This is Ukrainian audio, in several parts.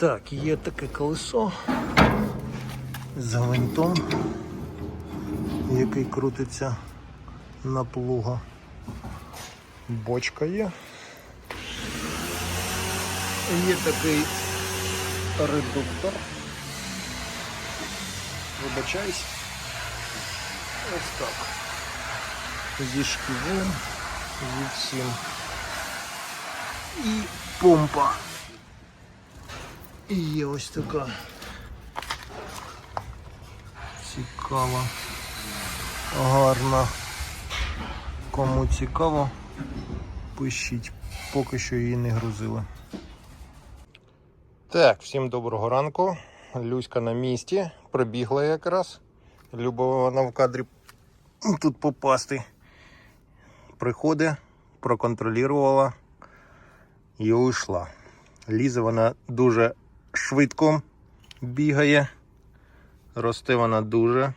Так, є таке колесо з гвинтом, який крутиться на плуга. Бочка є. Є такий редуктор. Вибачаюсь. Ось так. Зі шківом, зі всім. І помпа. І є ось така цікава, гарна. Кому цікаво, пишіть, поки що її не грузили. Так, всім доброго ранку. Люська на місці, прибігла якраз. Любила вона в кадрі тут попасти. Приходить, проконтролювала і уйшла. Лізе вона дуже швидко бігає. Росте вона дуже.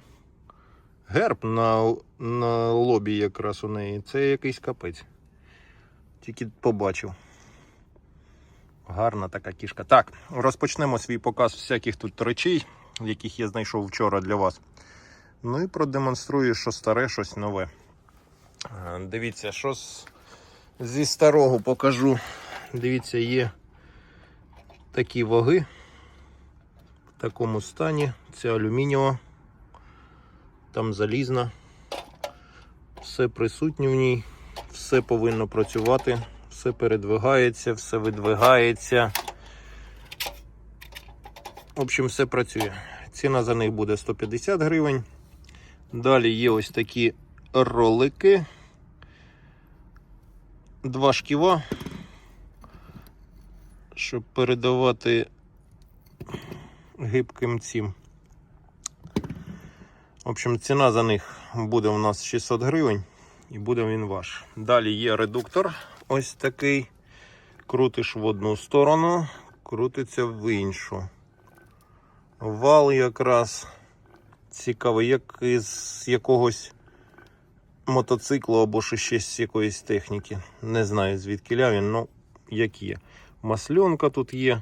Герб на, на лобі якраз у неї. Це якийсь капець. Тільки побачив. Гарна така кішка. Так, розпочнемо свій показ всяких тут речей, яких я знайшов вчора для вас. Ну і продемонструю, що старе, щось нове. Е, Дивіться, що з, зі старого покажу. Дивіться, є такі ваги в такому стані. Це алюмінієва, там залізна. Все присутнє в ній, все повинно працювати, все передвигається, все видвигається. В общем, все працює. Ціна за них буде 150 гривень. Далі є ось такі ролики. Два шківа, щоб передавати гибким цим. В общем, ціна за них буде у нас 600 гривень і буде він ваш. Далі є редуктор. Ось такий. Крутиш в одну сторону, крутиться в іншу. Вал якраз цікавий, як із якогось мотоциклу або ще з якоїсь техніки. Не знаю звідки він, ну як є. Масльонка тут є,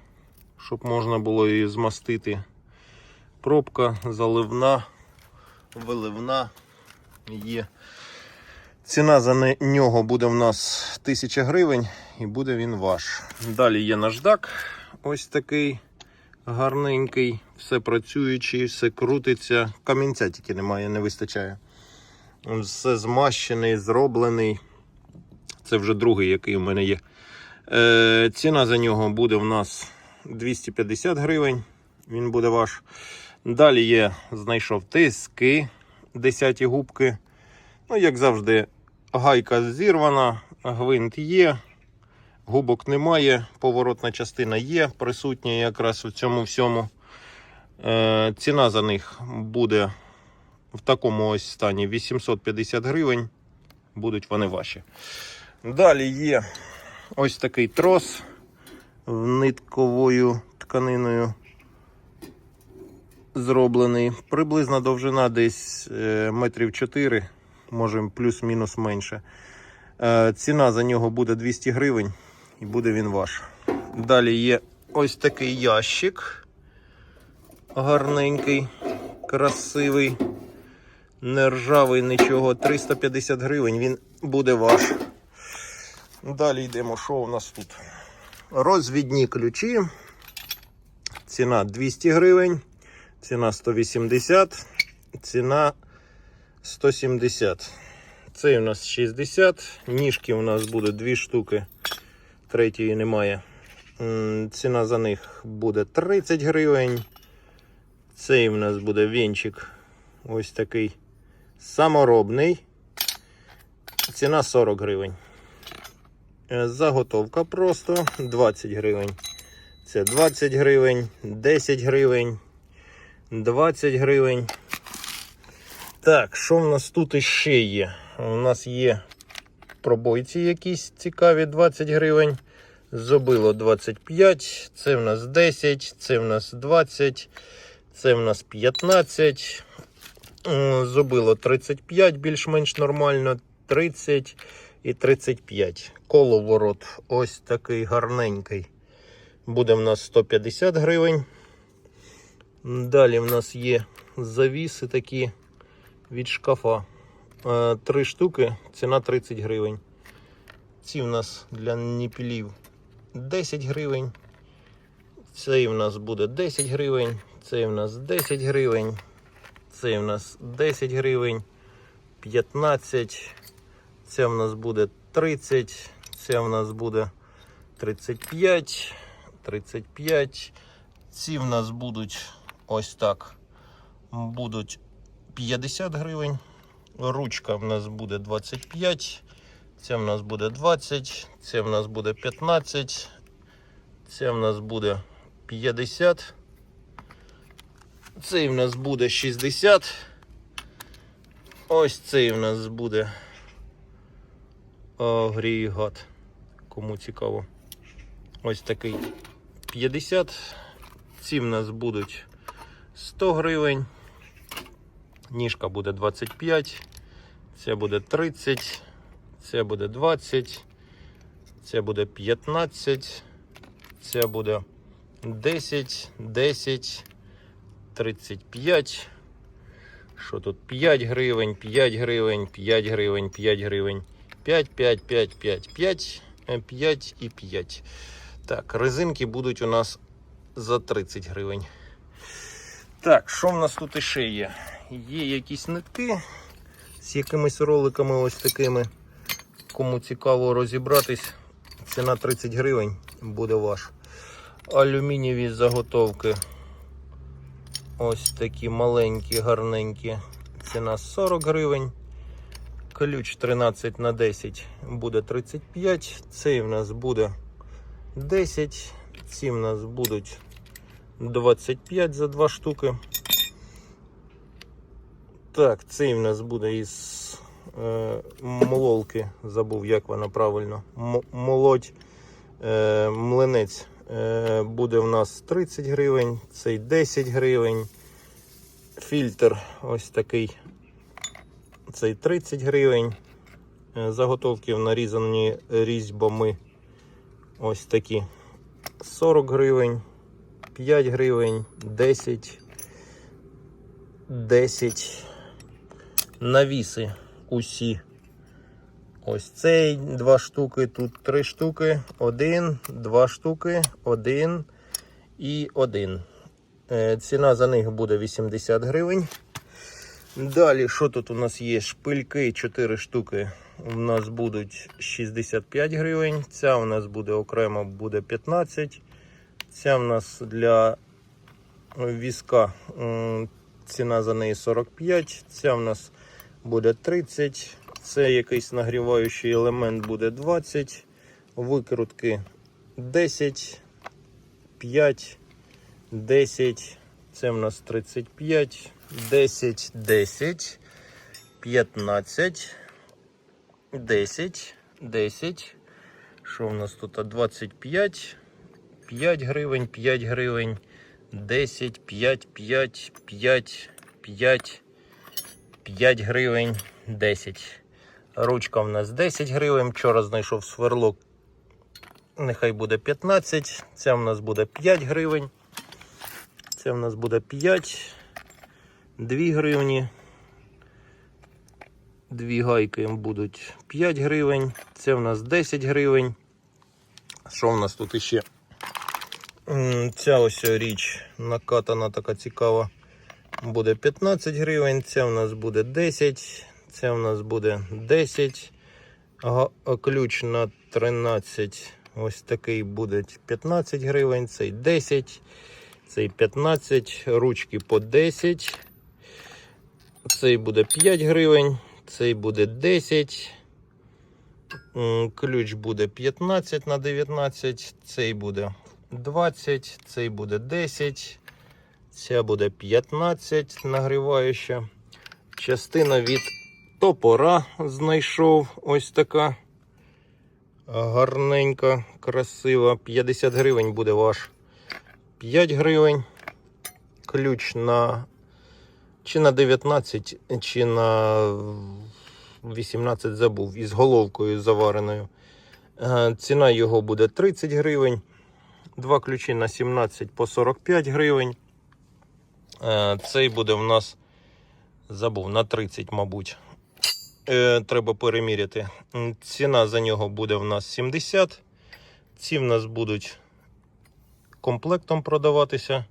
щоб можна було її змастити. Пробка заливна, виливна є. Ціна за нього буде в нас 1000 гривень і буде він ваш. Далі є наждак, ось такий гарненький, все працюючий, все крутиться. Камінця тільки немає, не вистачає. Все змащений, зроблений. Це вже другий, який у мене є. Е, ціна за нього буде в нас 250 гривень. Він буде ваш. Далі є, знайшов тиски, 10 губки. Ну, як завжди, гайка зірвана, гвинт є, губок немає, поворотна частина є, присутня якраз у цьому всьому. Е, ціна за них буде в такому ось стані 850 гривень. Будуть вони ваші. Далі є ось такий трос нитковою тканиною зроблений. Приблизна довжина десь е, метрів 4, може плюс-мінус менше. Е, Ціна за нього буде 200 гривень і буде він ваш. Далі є ось такий ящик. Гарненький, красивий, не ржавий нічого. 350 гривень він буде ваш. Далі йдемо, що у нас тут? Розвідні ключі. Ціна 200 гривень. Ціна 180, ціна 170. Цей у нас 60. Ніжки у нас буде дві штуки. Третьої немає. Ціна за них буде 30 гривень. Цей у нас буде вінчик. Ось такий саморобний. Ціна 40 гривень. Е, Заготовка просто 20 гривень. Це 20 гривень, 10 гривень. 20 гривень. Так, що в нас тут іще є? У нас є пробойці якісь цікаві 20 гривень. Зобило 25, це в нас 10, це в нас 20, це в нас 15. Зобило 35, більш-менш нормально, 30 і 35. Коловорот ось такий гарненький. буде в нас 150 гривень. Далі в нас є завіси такі від шкафа. Е, Три штуки, ціна 30 гривень. Ці в нас для ніпілів 10 гривень. Цей в нас буде 10 гривень. Цей в нас 10 гривень. Цей в нас 10 гривень. 15. Це в нас буде 30. Це в нас буде 35. 35. Ці в нас будуть ось так. Будуть 50 гривень. Ручка в нас буде 25. Це в нас буде 20. Це в нас буде 15. Це в нас буде 50. Цей в нас буде 60. Ось цей в нас буде агрегат. Кому цікаво. Ось такий 50. Ці в нас будуть 100 гривень. Ніжка буде 25. Це буде 30. Це буде 20. Це буде 15. Це буде 10, 10, 35. Що тут? 5 гривень, 5 гривень, 5 гривень, 5 гривень. 5, 5, 5, 5, 5, 5 і 5. Так, резинки будуть у нас за 30 гривень. Так, що в нас тут іще є? Є якісь нитки з якимись роликами ось такими. Кому цікаво розібратись, ціна 30 гривень буде ваш. Алюмінієві заготовки. Ось такі маленькі, гарненькі. Ціна 40 гривень. Ключ 13 на 10 буде 35. Цей в нас буде 10. Ці в нас будуть 25 за два штуки. Так, цей в нас буде із е, мололки. Забув, як вона правильно. М- молоть е, млинець е, буде в нас 30 гривень, цей 10 гривень. Фільтр ось такий. Цей 30 гривень. Е, Заготовки нарізані різьбами. Ось такі 40 гривень, 5 гривень, 10, 10. Навіси усі. Ось цей два штуки, тут три штуки, один, два штуки, один і один. Е, Ціна за них буде 80 гривень. Далі, що тут у нас є? Шпильки 4 штуки. У нас будуть 65 гривень. Ця у нас буде окремо буде 15. Ця у нас для візка ціна за неї 45. Ця у нас буде 30. Це якийсь нагріваючий елемент буде 20. Викрутки 10, 5, 10. Це в нас 35, 10, 10, 15, 10, 10. Що в нас тут? 25, 5 гривень, 5 гривень, 10, 5, 5, 5, 5, 5 гривень, 10. Ручка в нас 10 гривень. Вчора знайшов сверлок. Нехай буде 15. Ця в нас буде 5 гривень. Це в нас буде 5, 2 гривні. Дві гайки будуть 5 гривень. Це в нас 10 гривень. Що в нас тут іще? Ця ось річ накатана така цікава. Буде 15 гривень. Це в нас буде 10. Це в нас буде 10. А ключ на 13. Ось такий буде 15 гривень. Цей 10. Цей 15, ручки по 10. Цей буде 5 гривень, цей буде 10. Ключ буде 15 на 19, цей буде 20, цей буде 10, ця буде 15 нагріваюча. Частина від топора знайшов ось така гарненька, красива. 50 гривень буде ваш. 5 гривень. Ключ на чи на 19, чи на 18 забув із головкою завареною. Е, Ціна його буде 30 гривень. Два ключі на 17 по 45 гривень. Е, Цей буде в нас забув на 30, мабуть. Е, Треба переміряти. Ціна за нього буде в нас 70. Ці в нас будуть комплектом продаватися.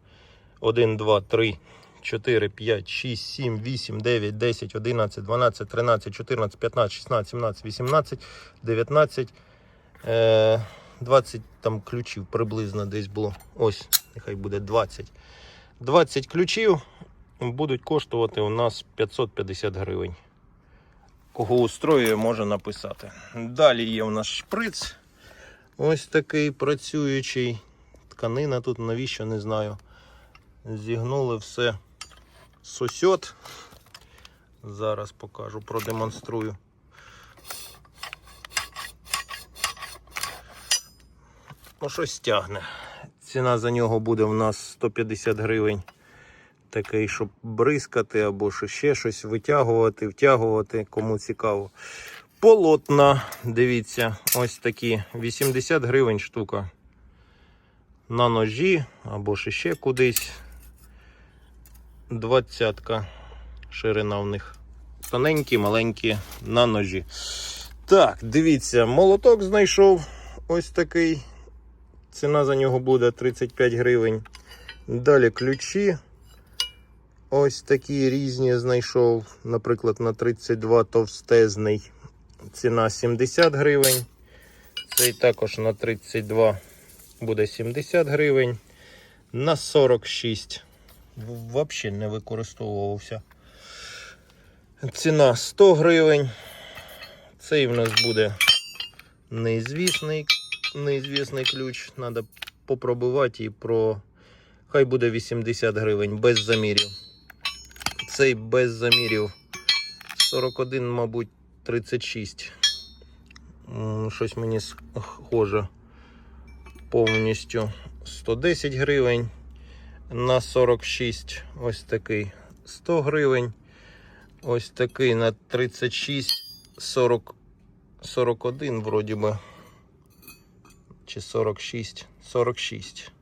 1, 2, 3, 4, 5, 6, 7, 8, 9, 10, 11, 12, 13, 14, 15, 16, 17, 18, 19, е, 20 там ключів приблизно десь було. Ось, нехай буде 20. 20 ключів будуть коштувати у нас 550 гривень. Кого устроює, може написати. Далі є у нас шприц. Ось такий працюючий. Тканина тут навіщо не знаю. Зігнули все сосьот. Зараз покажу, продемонструю. Ну, щось тягне. Ціна за нього буде в нас 150 гривень. Такий, щоб бризкати або ще щось витягувати, втягувати, кому цікаво. Полотна, дивіться, ось такі 80 гривень штука. На ножі або ще кудись. Двадцятка ширина в них. Тоненькі, маленькі на ножі. Так, дивіться, молоток знайшов ось такий. Ціна за нього буде 35 гривень. Далі ключі. Ось такі різні знайшов. Наприклад, на 32 товстезний. Ціна 70 гривень. Цей також на 32 буде 70 гривень. На 46 взагалі не використовувався. Ціна 100 гривень. Цей в нас буде неізвісний, неізвісний ключ. Треба попробувати і про. Хай буде 80 гривень без замірів. Цей без замірів 41, мабуть, 36. Щось мені схоже повністю 110 гривень. На 46 ось такий 100 гривень. Ось такий на 36 40, 41 вроді би. Чи 46? 46.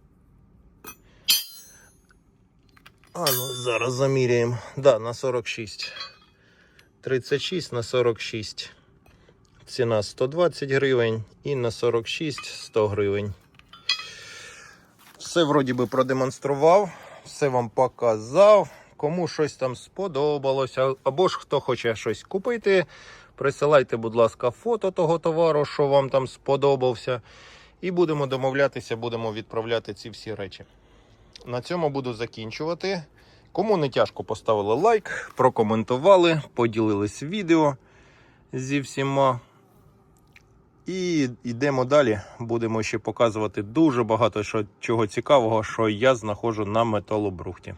А, ну зараз заміряємо. Да, на 46. 36 на 46. Ціна 120 гривень і на 46 100 гривень. Все вроді би продемонстрував, все вам показав. Кому щось там сподобалося, або ж хто хоче щось купити, присилайте, будь ласка, фото того товару, що вам там сподобався. І будемо домовлятися, будемо відправляти ці всі речі. На цьому буду закінчувати. Кому не тяжко, поставили лайк, прокоментували, поділились відео зі всіма. І йдемо далі. Будемо ще показувати дуже багато що, чого цікавого, що я знаходжу на металобрухті.